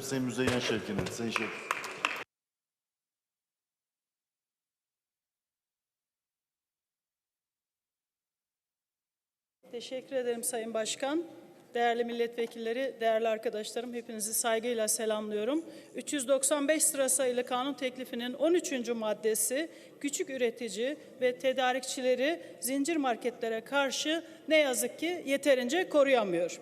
Sayın Müzeyyen Şevkin'in. Sayın Şevkin. Teşekkür ederim Sayın Başkan. Değerli milletvekilleri, değerli arkadaşlarım hepinizi saygıyla selamlıyorum. 395 sıra sayılı kanun teklifinin 13. maddesi küçük üretici ve tedarikçileri zincir marketlere karşı ne yazık ki yeterince koruyamıyor.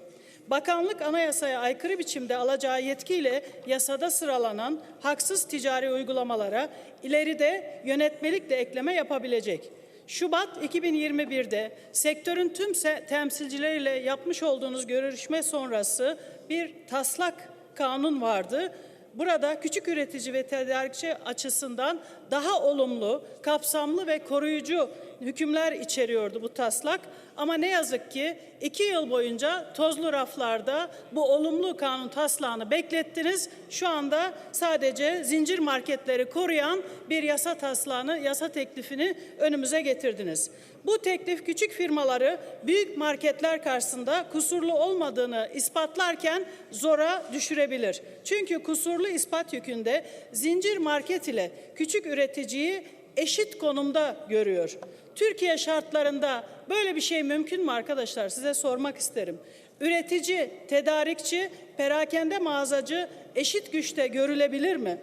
Bakanlık anayasaya aykırı biçimde alacağı yetkiyle yasada sıralanan haksız ticari uygulamalara ileride yönetmelik de ekleme yapabilecek. Şubat 2021'de sektörün tüm temsilcileriyle yapmış olduğunuz görüşme sonrası bir taslak kanun vardı. Burada küçük üretici ve tedarikçi açısından daha olumlu, kapsamlı ve koruyucu hükümler içeriyordu bu taslak. Ama ne yazık ki iki yıl boyunca tozlu raflarda bu olumlu kanun taslağını beklettiniz. Şu anda sadece zincir marketleri koruyan bir yasa taslağını, yasa teklifini önümüze getirdiniz. Bu teklif küçük firmaları büyük marketler karşısında kusurlu olmadığını ispatlarken zora düşürebilir. Çünkü kusurlu ispat yükünde zincir market ile küçük üreticiyi eşit konumda görüyor. Türkiye şartlarında böyle bir şey mümkün mü arkadaşlar? Size sormak isterim. Üretici, tedarikçi, perakende mağazacı eşit güçte görülebilir mi?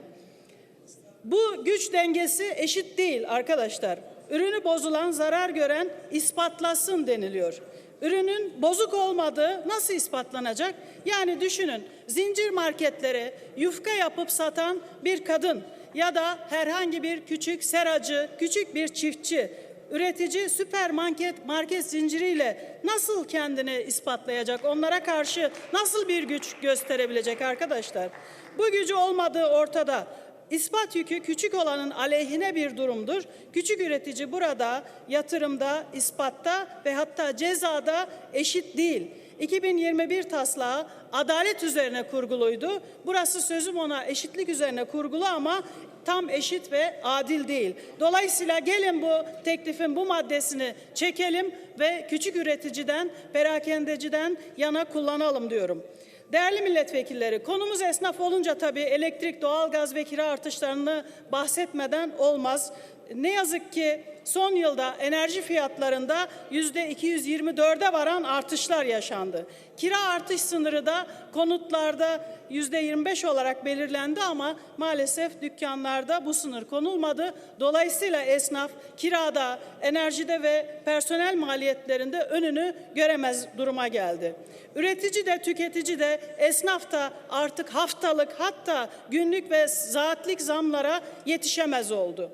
Bu güç dengesi eşit değil arkadaşlar. Ürünü bozulan, zarar gören ispatlasın deniliyor. Ürünün bozuk olmadığı nasıl ispatlanacak? Yani düşünün zincir marketlere yufka yapıp satan bir kadın ya da herhangi bir küçük seracı, küçük bir çiftçi, üretici süpermarket market zinciriyle nasıl kendini ispatlayacak? Onlara karşı nasıl bir güç gösterebilecek arkadaşlar? Bu gücü olmadığı ortada. İspat yükü küçük olanın aleyhine bir durumdur. Küçük üretici burada yatırımda, ispatta ve hatta cezada eşit değil. 2021 taslağı adalet üzerine kurguluydu. Burası sözüm ona eşitlik üzerine kurgulu ama tam eşit ve adil değil. Dolayısıyla gelin bu teklifin bu maddesini çekelim ve küçük üreticiden, perakendeciden yana kullanalım diyorum. Değerli milletvekilleri, konumuz esnaf olunca tabii elektrik, doğalgaz ve kira artışlarını bahsetmeden olmaz. Ne yazık ki son yılda enerji fiyatlarında yüzde 224'e varan artışlar yaşandı. Kira artış sınırı da konutlarda yüzde 25 olarak belirlendi ama maalesef dükkanlarda bu sınır konulmadı. Dolayısıyla esnaf kirada, enerjide ve personel maliyetlerinde önünü göremez duruma geldi. Üretici de tüketici de esnaf da artık haftalık hatta günlük ve saatlik zamlara yetişemez oldu.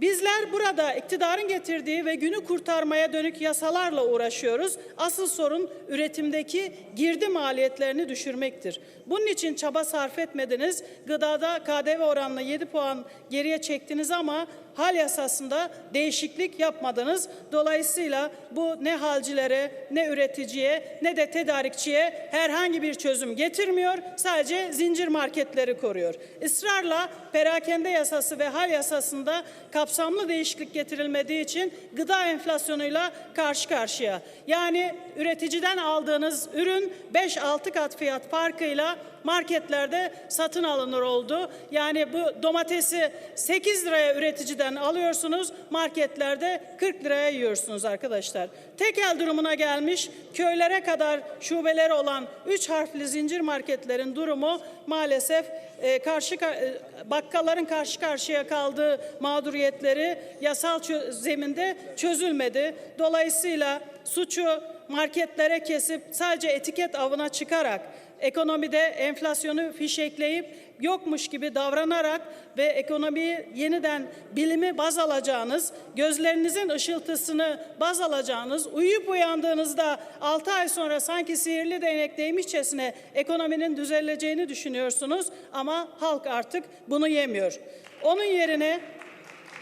Bizler burada iktidarın getirdiği ve günü kurtarmaya dönük yasalarla uğraşıyoruz. Asıl sorun üretimdeki girdi maliyetlerini düşürmektir. Bunun için çaba sarf etmediniz. Gıdada KDV oranını 7 puan geriye çektiniz ama hal yasasında değişiklik yapmadınız. Dolayısıyla bu ne halcilere, ne üreticiye, ne de tedarikçiye herhangi bir çözüm getirmiyor. Sadece zincir marketleri koruyor. Israrla perakende yasası ve hal yasasında kapsamlı değişiklik getirilmediği için gıda enflasyonuyla karşı karşıya. Yani üreticiden aldığınız ürün 5-6 kat fiyat farkıyla marketlerde satın alınır oldu. Yani bu domatesi 8 liraya üreticiden alıyorsunuz, marketlerde 40 liraya yiyorsunuz arkadaşlar. Tekel durumuna gelmiş, köylere kadar şubeleri olan 3 harfli zincir marketlerin durumu maalesef e, karşı e, bakkalların karşı karşıya kaldığı mağduriyetleri yasal çö- zeminde çözülmedi. Dolayısıyla suçu marketlere kesip sadece etiket avına çıkarak ekonomide enflasyonu fişekleyip yokmuş gibi davranarak ve ekonomiyi yeniden bilimi baz alacağınız, gözlerinizin ışıltısını baz alacağınız, uyuyup uyandığınızda 6 ay sonra sanki sihirli değnek değmişçesine ekonominin düzeleceğini düşünüyorsunuz ama halk artık bunu yemiyor. Onun yerine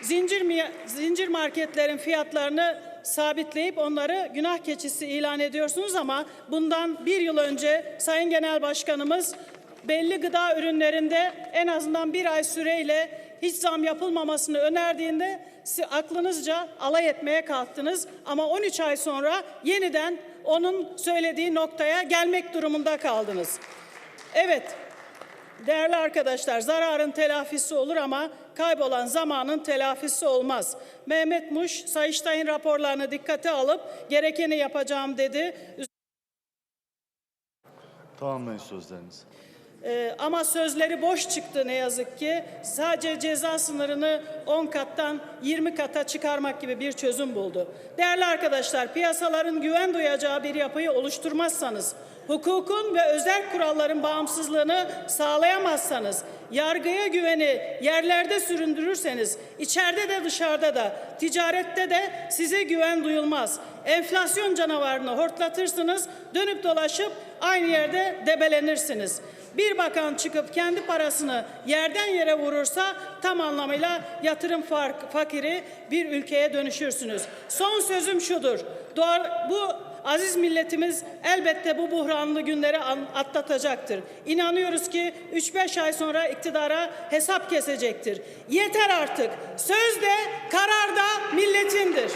zincir zincir marketlerin fiyatlarını sabitleyip onları günah keçisi ilan ediyorsunuz ama bundan bir yıl önce Sayın Genel Başkanımız belli gıda ürünlerinde en azından bir ay süreyle hiç zam yapılmamasını önerdiğinde aklınızca alay etmeye kalktınız ama 13 ay sonra yeniden onun söylediği noktaya gelmek durumunda kaldınız. Evet, Değerli arkadaşlar, zararın telafisi olur ama kaybolan zamanın telafisi olmaz. Mehmet Muş, Sayıştay'ın raporlarını dikkate alıp gerekeni yapacağım dedi. Tamamlayın sözlerinizi. Ee, ama sözleri boş çıktı ne yazık ki. Sadece ceza sınırını 10 kattan 20 kata çıkarmak gibi bir çözüm buldu. Değerli arkadaşlar, piyasaların güven duyacağı bir yapıyı oluşturmazsanız, hukukun ve özel kuralların bağımsızlığını sağlayamazsanız, yargıya güveni yerlerde süründürürseniz, içeride de dışarıda da, ticarette de size güven duyulmaz. Enflasyon canavarını hortlatırsınız, dönüp dolaşıp aynı yerde debelenirsiniz. Bir bakan çıkıp kendi parasını yerden yere vurursa tam anlamıyla yatırım fark, fakiri bir ülkeye dönüşürsünüz. Son sözüm şudur. Doğal, bu aziz milletimiz elbette bu buhranlı günleri atlatacaktır. İnanıyoruz ki 3-5 ay sonra iktidara hesap kesecektir. Yeter artık. Söz de karar da milletindir.